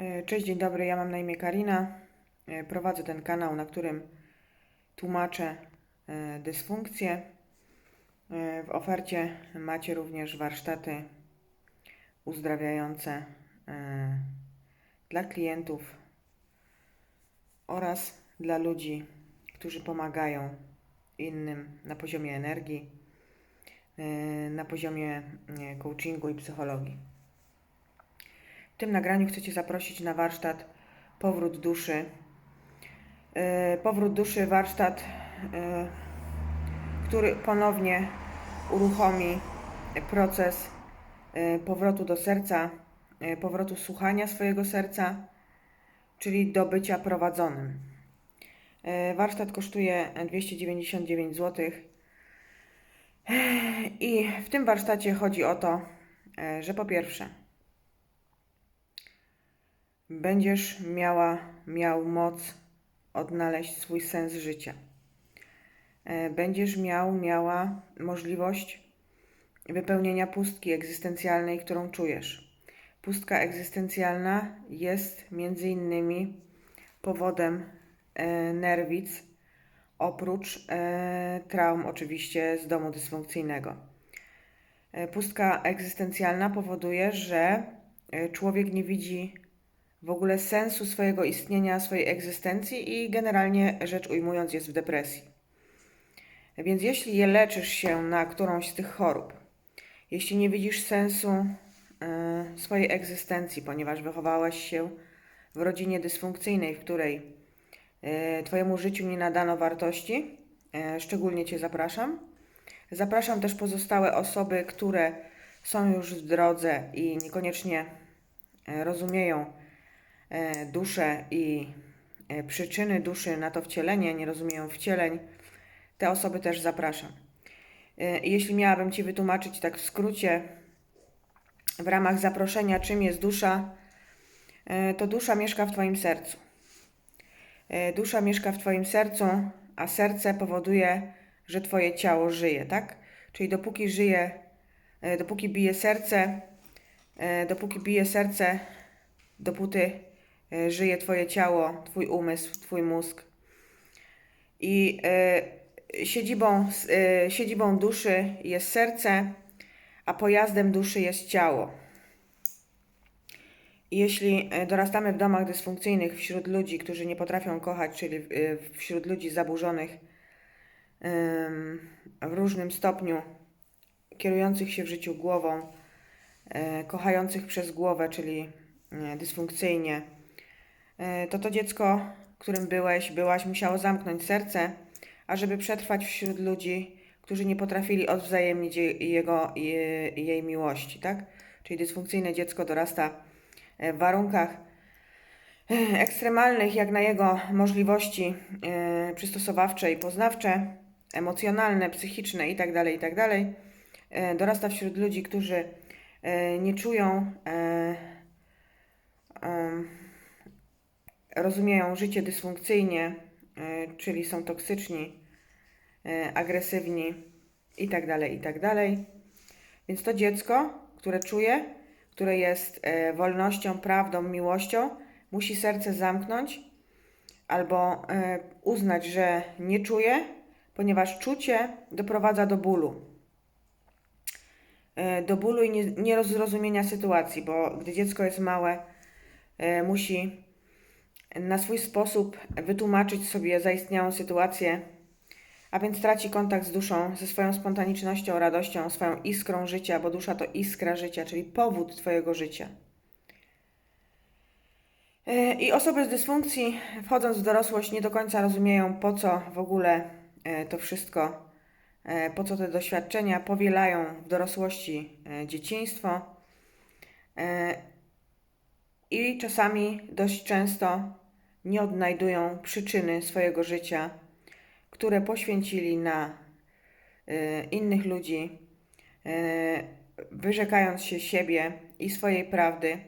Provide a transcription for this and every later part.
E, Cześć, dzień dobry, ja mam na imię Karina. E, Prowadzę ten kanał, na którym tłumaczę e, dysfunkcje. W ofercie macie również warsztaty uzdrawiające dla klientów oraz dla ludzi, którzy pomagają innym na poziomie energii, na poziomie coachingu i psychologii. W tym nagraniu chcę Cię zaprosić na warsztat Powrót Duszy. Yy, Powrót Duszy, warsztat, yy, który ponownie uruchomi proces yy, powrotu do serca, powrotu słuchania swojego serca, czyli do bycia prowadzonym. Warsztat kosztuje 299 zł. I w tym warsztacie chodzi o to, że po pierwsze, Będziesz miała, miał moc odnaleźć swój sens życia. E, Będziesz miał, miała możliwość wypełnienia pustki egzystencjalnej, którą czujesz. Pustka egzystencjalna jest między innymi powodem e, nerwic, oprócz e, traum oczywiście z domu dysfunkcyjnego. Pustka egzystencjalna powoduje, że człowiek nie widzi w ogóle sensu swojego istnienia, swojej egzystencji i generalnie rzecz ujmując jest w depresji. Więc jeśli je leczysz się na którąś z tych chorób, jeśli nie widzisz sensu e, swojej egzystencji, ponieważ wychowałaś się w rodzinie dysfunkcyjnej, w której e, Twojemu życiu nie nadano wartości, e, szczególnie Cię zapraszam. Zapraszam też pozostałe osoby, które są już w drodze i niekoniecznie rozumieją e, duszę i e, przyczyny duszy na to wcielenie, nie rozumieją wcieleń, te osoby też zapraszam. E, Jeśli miałabym Ci wytłumaczyć tak w skrócie, w ramach zaproszenia, czym jest dusza, to dusza mieszka w Twoim sercu. Dusza mieszka w Twoim sercu, a serce powoduje, że Twoje ciało żyje, tak? Czyli dopóki żyje, dopóki bije serce, dopóki bije serce, dopóty żyje Twoje ciało, Twój umysł, Twój mózg. I e, siedzibą, e, siedzibą duszy jest serce, a pojazdem duszy jest ciało. Jeśli e, dorastamy w domach dysfunkcyjnych wśród ludzi, którzy nie potrafią kochać, czyli e, wśród ludzi zaburzonych w różnym stopniu, kierujących się w życiu głową, e, kochających przez głowę, czyli e, dysfunkcyjnie, e, to to dziecko, którym byłeś, byłaś, musiało zamknąć serce, ażeby przetrwać wśród ludzi, którzy nie potrafili odwzajemnić jej, jego, je, jej miłości, tak? Czyli dysfunkcyjne dziecko dorasta e, w warunkach e, ekstremalnych, jak na jego możliwości e, przystosowawcze i poznawcze, emocjonalne, psychiczne itd., itd. E, Dorasta wśród ludzi, którzy e, nie czują, e, em, rozumieją życie dysfunkcyjnie, e, czyli są toksyczni, e, agresywni itd., itd. Więc to dziecko, które czuje, które jest e, wolnością, prawdą, miłością, musi serce zamknąć albo uznać, że nie czuje, ponieważ czucie doprowadza do bólu. Do bólu i nie- nierozrozumienia sytuacji, bo gdy dziecko jest małe, musi na swój sposób wytłumaczyć sobie zaistniałą sytuację, a więc traci kontakt z duszą, ze swoją spontanicznością, radością, swoją iskrą życia, bo dusza to iskra życia, czyli powód Twojego życia. E, I osoby z dysfunkcji, wchodząc w dorosłość, nie do końca rozumieją, po co w ogóle e, to wszystko, e, po co te doświadczenia powielają w dorosłości dzieciństwo. I czasami dość często nie odnajdują przyczyny swojego życia, które poświęcili na e, innych ludzi, e, wyrzekając się siebie i swojej prawdy.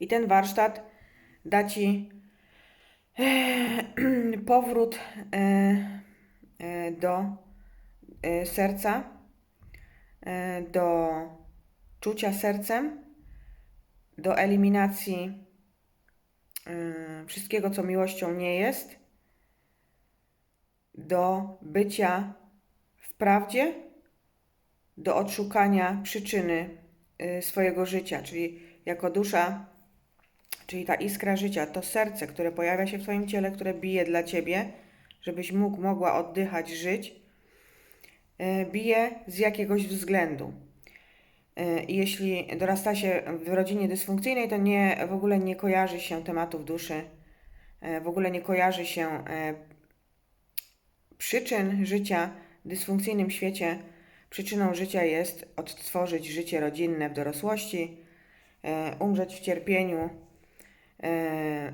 I ten warsztat da Ci e, powrót do serca, do czucia sercem, do eliminacji y, wszystkiego, co miłością nie jest, do bycia w prawdzie, do odszukania przyczyny y, swojego życia, czyli jako dusza, czyli ta iskra życia, to serce, które pojawia się w Twoim ciele, które bije dla Ciebie, żebyś mógł, mogła oddychać, żyć, y, bije z jakiegoś względu. Y, jeśli dorasta się w rodzinie dysfunkcyjnej, to nie, w ogóle nie kojarzy się tematów duszy, y, w ogóle nie kojarzy się y, przyczyn życia w dysfunkcyjnym świecie. Przyczyną życia jest odtworzyć życie rodzinne w dorosłości, umrzeć w cierpieniu,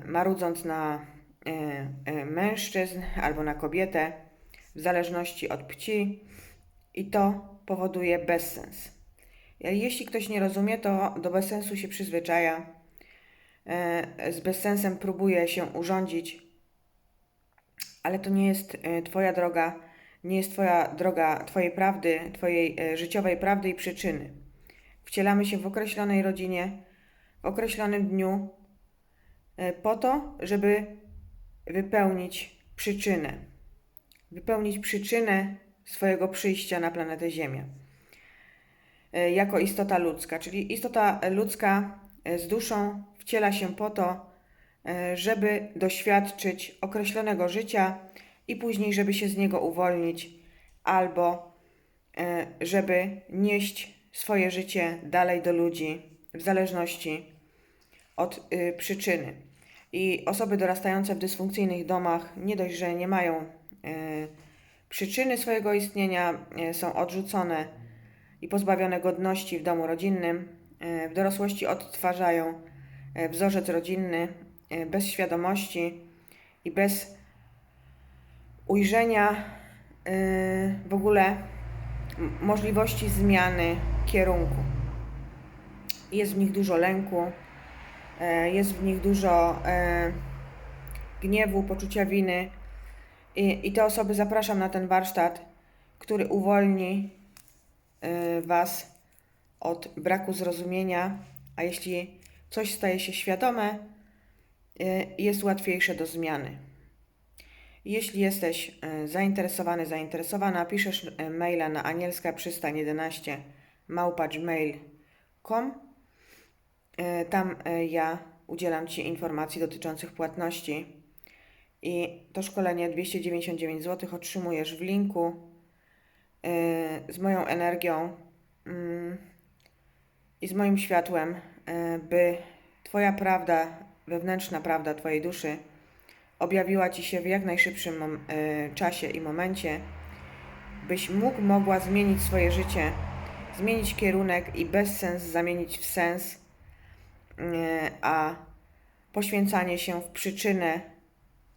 marudząc na mężczyzn albo na kobietę, w zależności od płci, i to powoduje bezsens. Jeśli ktoś nie rozumie, to do bezsensu się przyzwyczaja. E, z bezsensem próbuje się urządzić, ale to nie jest e, Twoja droga, nie jest Twoja droga Twojej prawdy, Twojej e, życiowej prawdy i przyczyny. Wcielamy się w określonej rodzinie, w określonym dniu, po to, żeby wypełnić przyczynę. Wypełnić przyczynę swojego przyjścia na planetę Ziemię. E, jako istota ludzka. Czyli istota ludzka e, z duszą wciela się po to, e, żeby doświadczyć określonego życia i później, żeby się z niego uwolnić, albo żeby nieść swoje życie dalej do ludzi, w zależności od przyczyny. I osoby dorastające w dysfunkcyjnych domach nie dość, że nie mają przyczyny swojego istnienia, są odrzucone i pozbawione godności w domu rodzinnym, e, w dorosłości odtwarzają e, wzorzec rodzinny e, bez świadomości i bez ujrzenia w ogóle możliwości zmiany kierunku. Jest w nich dużo lęku, jest w nich dużo gniewu, poczucia winy. I, I te osoby zapraszam na ten warsztat, który uwolni Was od braku zrozumienia, a jeśli coś staje się świadome, y, jest łatwiejsze do zmiany. Jeśli jesteś y, zainteresowany, zainteresowana, piszesz maila na anielska przystań 11 małpa.gmail.com Tam ja udzielam Ci informacji dotyczących płatności i to szkolenie 299 zł otrzymujesz w linku z moją energią mm, i z moim światłem, y, by Twoja prawda, wewnętrzna prawda Twojej duszy objawiła Ci się w jak najszybszym y, czasie i momencie, byś mógł, mogła zmienić swoje życie, zmienić kierunek i bezsens zamienić w sens, y, a poświęcanie się w przyczynę,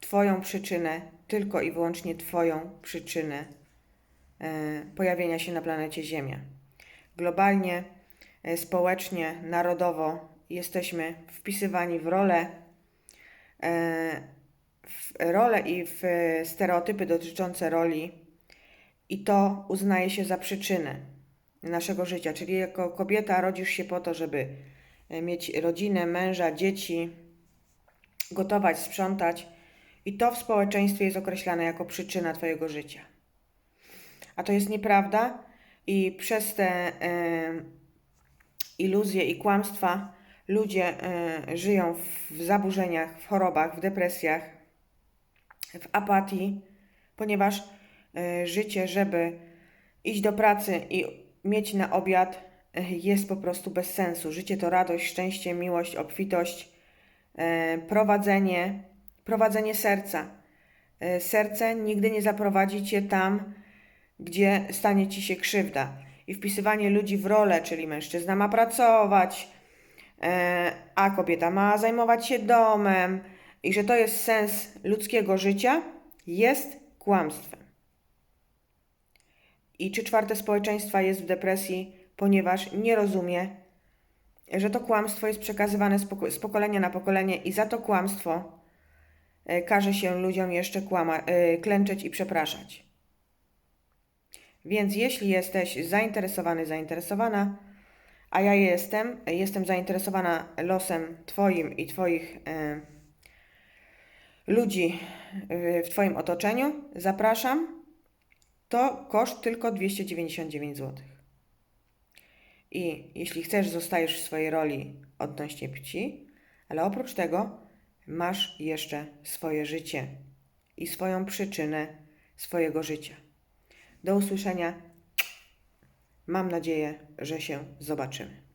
Twoją przyczynę, tylko i wyłącznie Twoją przyczynę pojawienia się na planecie Ziemia. Globalnie, e, społecznie, narodowo jesteśmy wpisywani w rolę, e, w rolę i w stereotypy dotyczące roli, i to uznaje się za przyczynę naszego życia. Czyli jako kobieta rodzisz się po to, żeby mieć rodzinę, męża, dzieci, gotować, sprzątać, i to w społeczeństwie jest określane jako przyczyna Twojego życia a to jest nieprawda i przez te y, iluzje i kłamstwa ludzie y, żyją w zaburzeniach, w chorobach, w depresjach, w apatii, ponieważ y, życie, żeby iść do pracy i mieć na obiad, jest po prostu bez sensu. Życie to radość, szczęście, miłość, obfitość, prowadzenie, prowadzenie serca. Serce nigdy nie zaprowadzi cię tam, gdzie stanie ci się krzywda. I wpisywanie ludzi w rolę, czyli mężczyzna ma pracować, e, a kobieta ma zajmować się domem, i że to jest sens ludzkiego życia, jest kłamstwem. I trzy czwarte społeczeństwa jest w depresji, ponieważ nie rozumie, że to kłamstwo jest przekazywane z pokolenia na pokolenie i za to kłamstwo e, każe się ludziom jeszcze kłama, e, klęczeć i przepraszać. Więc jeśli jesteś zainteresowany, zainteresowana, a ja jestem, jestem zainteresowana losem Twoim i Twoich e, ludzi e, w Twoim otoczeniu, zapraszam. To koszt tylko 299 zł. I jeśli chcesz, zostajesz w swojej roli odnośnie płci, ale oprócz tego masz jeszcze swoje życie i swoją przyczynę swojego życia. Do usłyszenia. Mam nadzieję, że się zobaczymy.